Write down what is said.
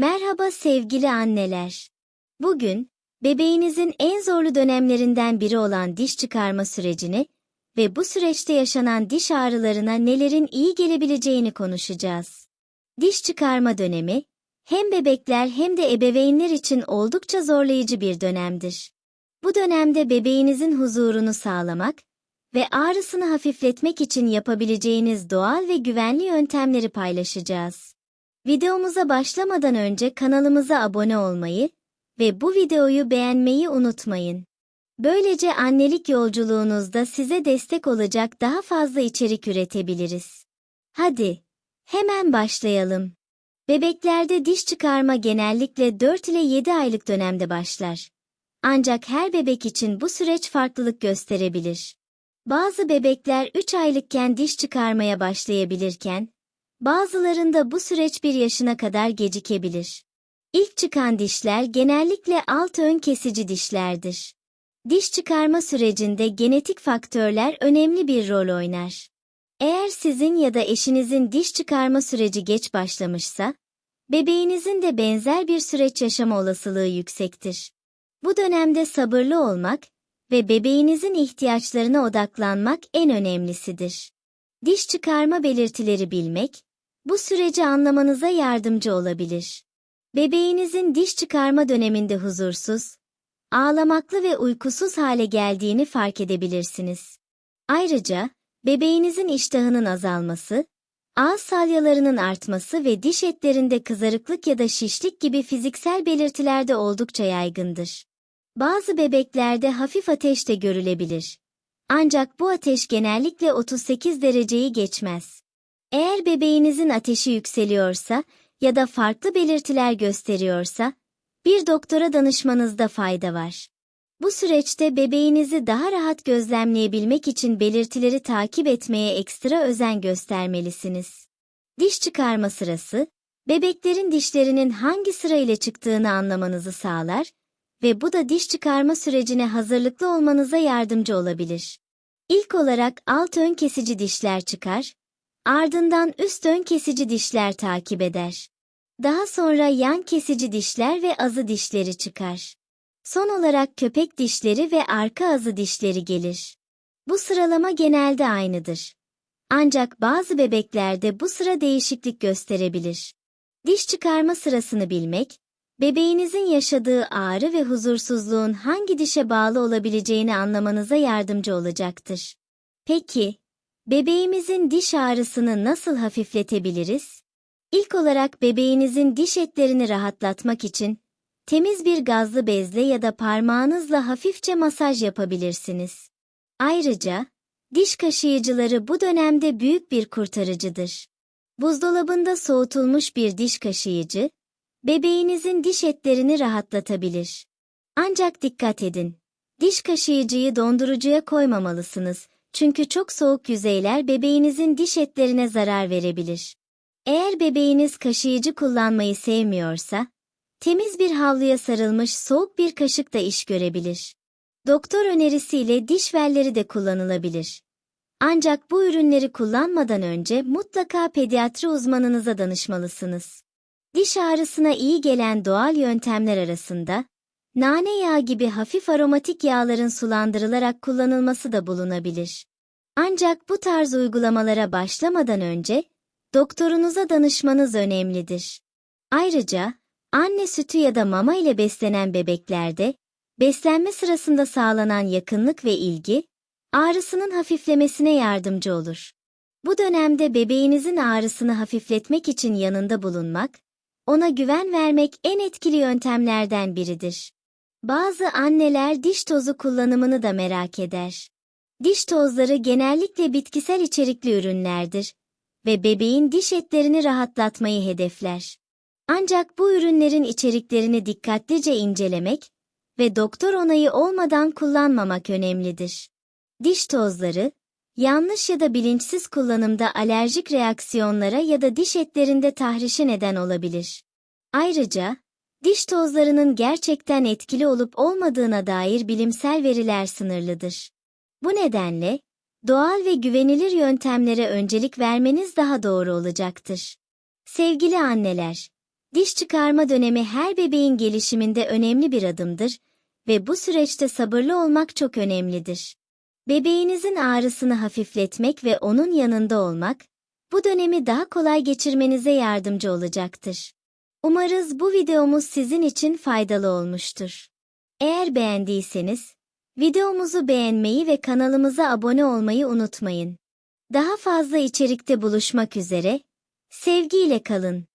Merhaba sevgili anneler. Bugün, bebeğinizin en zorlu dönemlerinden biri olan diş çıkarma sürecini ve bu süreçte yaşanan diş ağrılarına nelerin iyi gelebileceğini konuşacağız. Diş çıkarma dönemi, hem bebekler hem de ebeveynler için oldukça zorlayıcı bir dönemdir. Bu dönemde bebeğinizin huzurunu sağlamak ve ağrısını hafifletmek için yapabileceğiniz doğal ve güvenli yöntemleri paylaşacağız. Videomuza başlamadan önce kanalımıza abone olmayı ve bu videoyu beğenmeyi unutmayın. Böylece annelik yolculuğunuzda size destek olacak daha fazla içerik üretebiliriz. Hadi, hemen başlayalım. Bebeklerde diş çıkarma genellikle 4 ile 7 aylık dönemde başlar. Ancak her bebek için bu süreç farklılık gösterebilir. Bazı bebekler 3 aylıkken diş çıkarmaya başlayabilirken, bazılarında bu süreç 1 yaşına kadar gecikebilir. İlk çıkan dişler genellikle alt ön kesici dişlerdir. Diş çıkarma sürecinde genetik faktörler önemli bir rol oynar. Eğer sizin ya da eşinizin diş çıkarma süreci geç başlamışsa, bebeğinizin de benzer bir süreç yaşama olasılığı yüksektir. Bu dönemde sabırlı olmak ve bebeğinizin ihtiyaçlarına odaklanmak en önemlisidir. Diş çıkarma belirtileri bilmek, bu süreci anlamanıza yardımcı olabilir. Bebeğinizin diş çıkarma döneminde huzursuz, ağlamaklı ve uykusuz hale geldiğini fark edebilirsiniz. Ayrıca, bebeğinizin iştahının azalması, ağız salyalarının artması ve diş etlerinde kızarıklık ya da şişlik gibi fiziksel belirtiler de oldukça yaygındır. Bazı bebeklerde hafif ateş de görülebilir. Ancak bu ateş genellikle 38 dereceyi geçmez. Eğer bebeğinizin ateşi yükseliyorsa ya da farklı belirtiler gösteriyorsa, bir doktora danışmanızda fayda var. Bu süreçte bebeğinizi daha rahat gözlemleyebilmek için belirtileri takip etmeye ekstra özen göstermelisiniz. Diş çıkarma sırası, bebeklerin dişlerinin hangi sıra ile çıktığını anlamanızı sağlar ve bu da diş çıkarma sürecine hazırlıklı olmanıza yardımcı olabilir. İlk olarak alt ön kesici dişler çıkar, ardından üst ön kesici dişler takip eder. Daha sonra yan kesici dişler ve azı dişleri çıkar. Son olarak köpek dişleri ve arka azı dişleri gelir. Bu sıralama genelde aynıdır. Ancak bazı bebeklerde bu sıra değişiklik gösterebilir. Diş çıkarma sırasını bilmek, bebeğinizin yaşadığı ağrı ve huzursuzluğun hangi dişe bağlı olabileceğini anlamanıza yardımcı olacaktır. Peki, bebeğimizin diş ağrısını nasıl hafifletebiliriz? İlk olarak bebeğinizin diş etlerini rahatlatmak için temiz bir gazlı bezle ya da parmağınızla hafifçe masaj yapabilirsiniz. Ayrıca, diş kaşıyıcıları bu dönemde büyük bir kurtarıcıdır. Buzdolabında soğutulmuş bir diş kaşıyıcı, bebeğinizin diş etlerini rahatlatabilir. Ancak dikkat edin, diş kaşıyıcıyı dondurucuya koymamalısınız çünkü çok soğuk yüzeyler bebeğinizin diş etlerine zarar verebilir. Eğer bebeğiniz kaşıyıcı kullanmayı sevmiyorsa, temiz bir havluya sarılmış soğuk bir kaşık da iş görebilir. Doktor önerisiyle diş velleri de kullanılabilir. Ancak bu ürünleri kullanmadan önce mutlaka pediatri uzmanınıza danışmalısınız. Diş ağrısına iyi gelen doğal yöntemler arasında, nane yağı gibi hafif aromatik yağların sulandırılarak kullanılması da bulunabilir. Ancak bu tarz uygulamalara başlamadan önce, doktorunuza danışmanız önemlidir. Ayrıca, anne sütü ya da mama ile beslenen bebeklerde, beslenme sırasında sağlanan yakınlık ve ilgi, ağrısının hafiflemesine yardımcı olur. Bu dönemde bebeğinizin ağrısını hafifletmek için yanında bulunmak, ona güven vermek en etkili yöntemlerden biridir. Bazı anneler diş tozu kullanımını da merak eder. Diş tozları genellikle bitkisel içerikli ürünlerdir ve bebeğin diş etlerini rahatlatmayı hedefler. Ancak bu ürünlerin içeriklerini dikkatlice incelemek ve doktor onayı olmadan kullanmamak önemlidir. Diş tozları, yanlış ya da bilinçsiz kullanımda alerjik reaksiyonlara ya da diş etlerinde tahrişe neden olabilir. Ayrıca, diş tozlarının gerçekten etkili olup olmadığına dair bilimsel veriler sınırlıdır. Bu nedenle, doğal ve güvenilir yöntemlere öncelik vermeniz daha doğru olacaktır. Sevgili anneler, Diş çıkarma dönemi her bebeğin gelişiminde önemli bir adımdır ve bu süreçte sabırlı olmak çok önemlidir. Bebeğinizin ağrısını hafifletmek ve onun yanında olmak, bu dönemi daha kolay geçirmenize yardımcı olacaktır. Umarız bu videomuz sizin için faydalı olmuştur. Eğer beğendiyseniz, videomuzu beğenmeyi ve kanalımıza abone olmayı unutmayın. Daha fazla içerikte buluşmak üzere, sevgiyle kalın.